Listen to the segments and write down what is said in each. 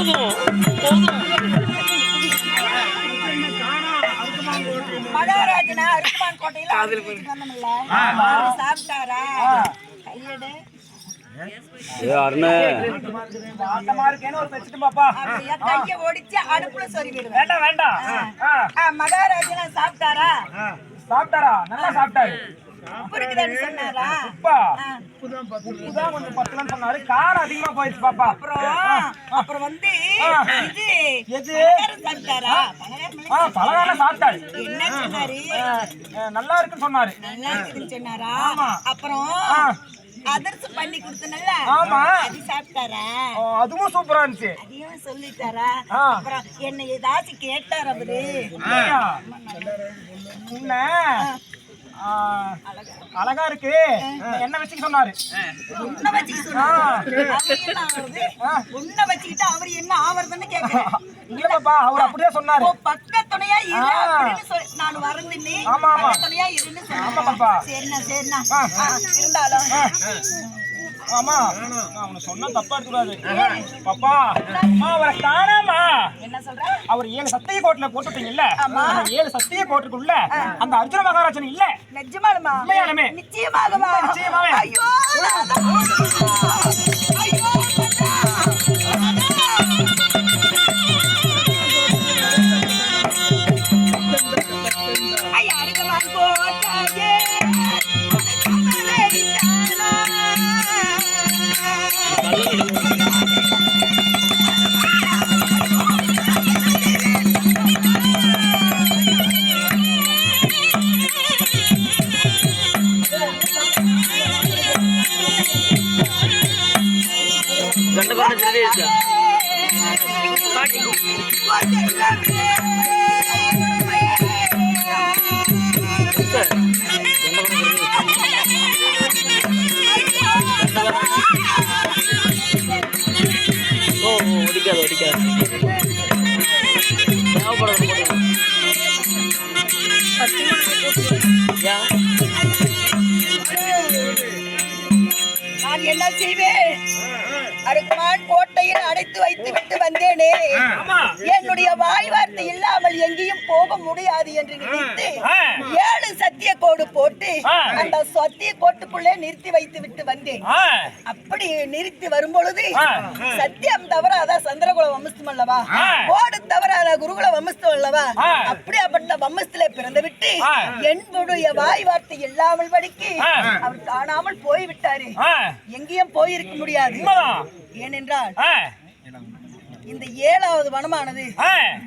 போதும் போதும். மகாராஜனா அருக்குமான் கோட்டையில சாப்பிட்டாரா? கையெடு. ஏ அருணே. ஆட்டமா இருக்கேன்னு ஒரு வச்சுட்டு பாப்பா. அப்படியா? கைய ஒடிச்சு அடுப்புல சொறி விடுவேன் வேண்டாம் வேண்டாம். ஆ, ஆ, மகாராஜனா சாப்பிட்டாரா. சாப்பிட்டாரா? நல்லா சாப்பிட்டாரு. உப்பு ஆ, உப்புதான் கொஞ்சம் பத்தலன்னு சொன்னாரு. காரம் அதிகமா போயிடுச்சு பாப்பா. அப்புறம் அப்புறம் வந்து. இது எது? சாப்பிட்டாரா? பலகாரம் ஆ பலகாரம் சாப்பிட்டாரு. என்ன சொன்னாரு? நல்லா இருக்குன்னு சொன்னாரு. நல்லா சொன்னாரா? ஆமா. அப்புறம். அதிரசம் பண்ணி கொடுத்தனல்ல? ஆமா. அது சாப்பிட்டாரா? அதுவும் சூப்பரா இருந்துச்சு. அதையும் சொல்லிட்டாரா. அப்புறம் என்ன ஏதாச்சும் கேட்டார் அவரு. உன்னை அழகா இருக்கு என்ன வச்சுக்க சொன்னாரு உன்னை வச்சுக்கிட்டு சொன்னாரு. அவர் என்ன ஆவறது? உன்னை வச்சுக்கிட்டு அவர் என்ன ஆவறதுன்னு கேக்குறேன். இல்ல பாப்பா அவர் அப்படியே சொன்னாரு பக்க துணையா இரு. அப்படின்னு நான் வரந்தினி, ஆமா, ஆமா. துணையா இருன்னு சொன்னாரு. ஆமா, பாப்பா. சரிண்ணா, சரிண்ணா. இருந்தாலும் ஆமா நான் சொன்னா தப்பா பாப்பா அம்மா அவரை காணாமா என்ன சொல்ற அவர் ஏழு சத்திய கோட்ல போட்டுட்டீங்கல்ல? ஏழு சத்திய கோட்டுக்குள்ள அந்த அர்ஜுன மகாராஜன் இல்ல? நிஜமாலுமா? உண்மையாலுமே. நிச்சயமாகவா? கண்ட பண்ண தெரியுது ஓ ஒடிக்காது ஒடிக்காது தேவைப்படாது ஏன் நான் என்ன செய்வேன்? அருக்குமான் கோட்டையில் அடைத்து வைத்து விட்டு வந்தேனே என்னுடைய வாய் வார்த்தை இல்லாமல் எங்கேயும் போக முடியாது என்று நினைத்து. ஏழு சத்திய கோடு போட்டு. அந்த சத்திய கோட்டுக்குள்ளே நிறுத்தி வைத்து விட்டு வந்தேன் அப்படி நிறுத்தி வரும் பொழுது ஆ. சத்தியம் தவறாத சந்திரகுல வம்சம் அல்லவா. கோடு தவறாத குருகுல வம்சம் அல்லவா. அப்படியாப்பட்ட வம்சத்திலே பிறந்து விட்டு. என்னுடைய வாய் வார்த்தை இல்லாமல் படிக்கு. அவர் காணாமல் போய்விட்டாரு எங்கேயும் போயிருக்க முடியாது ஏனென்றால் இந்த ஏழாவது வனமானது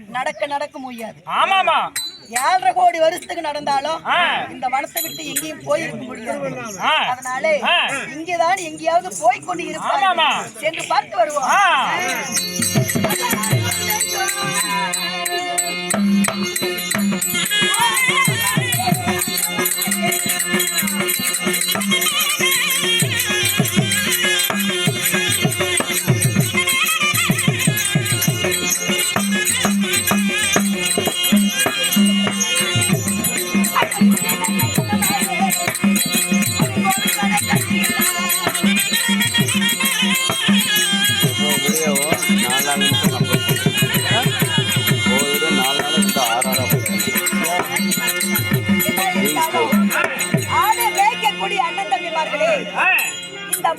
நடக்க நடக்க முடியாது ஆமாமா ஏழரை கோடி வருஷத்துக்கு நடந்தாலும். இந்த வனத்தை விட்டு எங்கேயும் போயிருக்க முடியாது. அதனாலே. இங்கேதான் எங்கேயாவது போய் கொண்டு இருப்பார் ஆமாமா. சென்று பார்த்து வருவோம்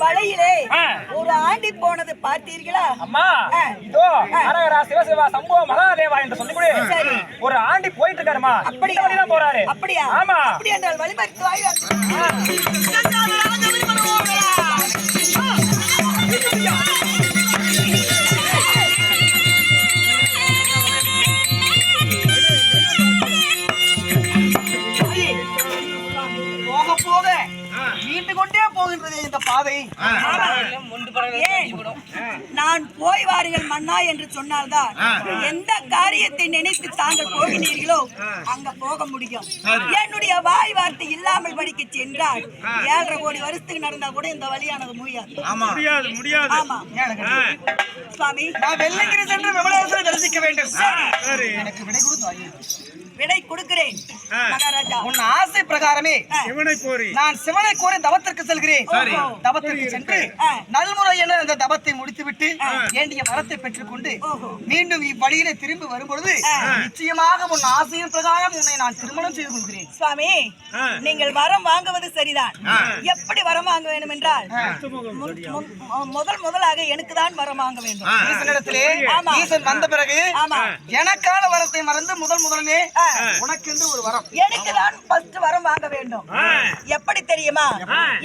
வலையிலே ஆ. ஒரு ஆண்டி போனது பார்த்தீர்களா? அம்மா. இதோ ஹரஹரா சிவசிவா சம்போ மகாதேவா என்று சொல்லி சரி. ஒரு ஆண்டி போயிட்டு இருக்காருமா? இந்த வழிதான் போறாரு. அப்படியா? ஆமா. அப்படி என்றால் வழிமறித்து நீண்டு கொண்டே போகின்றது இந்த பாதை? நான் போய் வாருங்கள் மன்னா என்று சொன்னால்தான் எந்த காரியத்தை நினைத்து தாங்கள் போகினீர்களோ அங்க போக முடியும். என்னுடைய வாய் வார்த்தை இல்லாமல் படிக்க சென்றால் ஏழரை கோடி வருஷத்துக்கு நடந்தா கூட இந்த வழியானது முடியாது. முடியாது முடியாது. ஆமா. சுவாமி. நான் வெள்ளங்கிரி சென்று விமலாசனை தரிசிக்க வேண்டும். சரி. எனக்கு விடை கொடுத்து கொடுக்கிறேன். மகாராஜா. உன் ஆசை பிரகாரமே. சிவனை கோரி நான் சிவனை கோரி தவத்திற்கு செல்கிறேன். சரி. தவத்திற்கு சென்று. நல்முறையில் அந்த தவத்தை முடித்துவிட்டு வேண்டிய வரத்தை பெற்றுக்கொண்டு. மீண்டும் இவ்வழியிலே திரும்பி வரும்பொழுது நிச்சயமாக உன் ஆசையின் பிரகாரம் உன்னை நான் திருமணம் செய்து கொள்கிறேன். சுவாமி நீங்கள் வரம் வாங்குவது சரிதான். எப்படி வரம் வாங்க வேண்டும் என்றால் முதல் முதலாக எனக்கு தான் வரம் வாங்க வேண்டும். ஈசனிடத்திலே ஆமா. ஈசன் வந்த பிறகு ஆமா. எனக்கான வரத்தை மறந்து முதல் முதலே உனக்கென்று ஒரு வரம். எனக்கு தான் ஃபர்ஸ்ட் வரம் வாங்க வேண்டும். எப்படி தெரியுமா?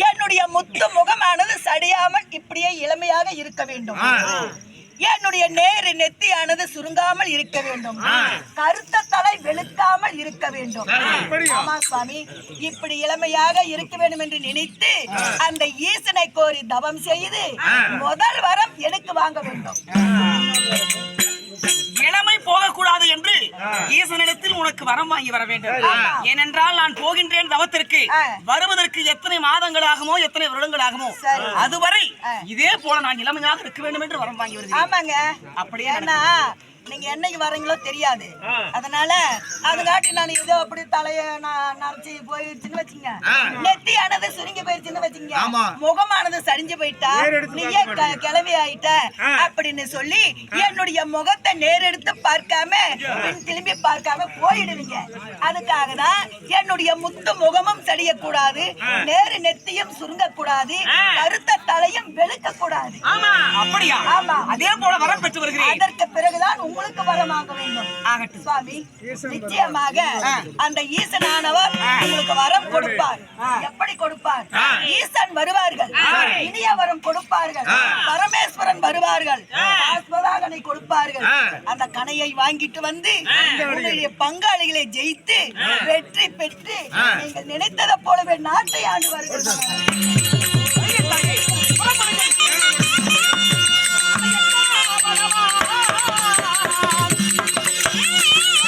என்னுடைய முத்து முகமானது சடியாமல் இப்படியே இளமையாக இருக்க வேண்டும். என்னுடைய நேரு நெத்தியானது சுருங்காமல் இருக்க வேண்டும். கருத்த தலை வெளுக்காமல் இருக்க வேண்டும். ஆமா சுவாமி. இப்படி இளமையாக இருக்க வேண்டும் என்று நினைத்து அந்த ஈசனை கோரி தவம் செய்து முதல் வரம் எனக்கு வாங்க வேண்டும். என்று ஈசனிடத்தில் உனக்கு வரம் வாங்கி வர வேண்டும். ஏனென்றால் நான் போகின்றேன் தவத்திற்கு. வருவதற்கு எத்தனை மாதங்கள் ஆகுமோ எத்தனை வருடங்கள் ஆகுமோ. அதுவரை இதே போல நான் இளமையாக இருக்க வேண்டும் என்று வரம் வாங்கி வருகிறேன். ஆமாங்க. அப்படியே நீங்க என்னைக்கு வரீங்களோ தெரியாது. அதனால அதுக்காட்டி நான் ஏதோ அப்படி தலைய நான் நரைச்சி போயிடுச்சுன்னு வச்சுங்க. நெத்தியானது சுருங்கி போயிடுச்சுன்னு வச்சுங்க. முகமானது சரிஞ்சு போயிட்டா நீயே கிளவி ஆயிட்ட அப்படின்னு சொல்லி என்னுடைய முகத்தை நேரெடுத்து பார்க்காம திரும்பி பார்க்காம போயிடுவீங்க. அதுக்காக தான் என்னுடைய முத்து முகமும் சரியக்கூடாது நேரு நெத்தியும் சுருங்க கூடாது கருத்த தலையும் வெளுக்க கூடாது. அதே போல வரம் பெற்று வருகிறேன். அதற்கு பிறகுதான் உங்களுக்கு வரமாக வேண்டும். ஆகட்டும். சுவாமி நிச்சயமாக அந்த ஈசனானவர் உங்களுக்கு வரம் கொடுப்பார். எப்படி கொடுப்பார்? ஈசன் வருவார்கள். இனிய வரம் கொடுப்பார்கள். பரமேஸ்வரன் வருவார்கள். ஆஸ்வதாகனை கொடுப்பார்கள். அந்த கனையை வாங்கிட்டு வந்து உங்களுடைய பங்காளிகளை ஜெயித்து வெற்றி பெற்று நீங்கள் நினைத்ததை போலவே நாட்டை ஆண்டு வருகிறார்கள்.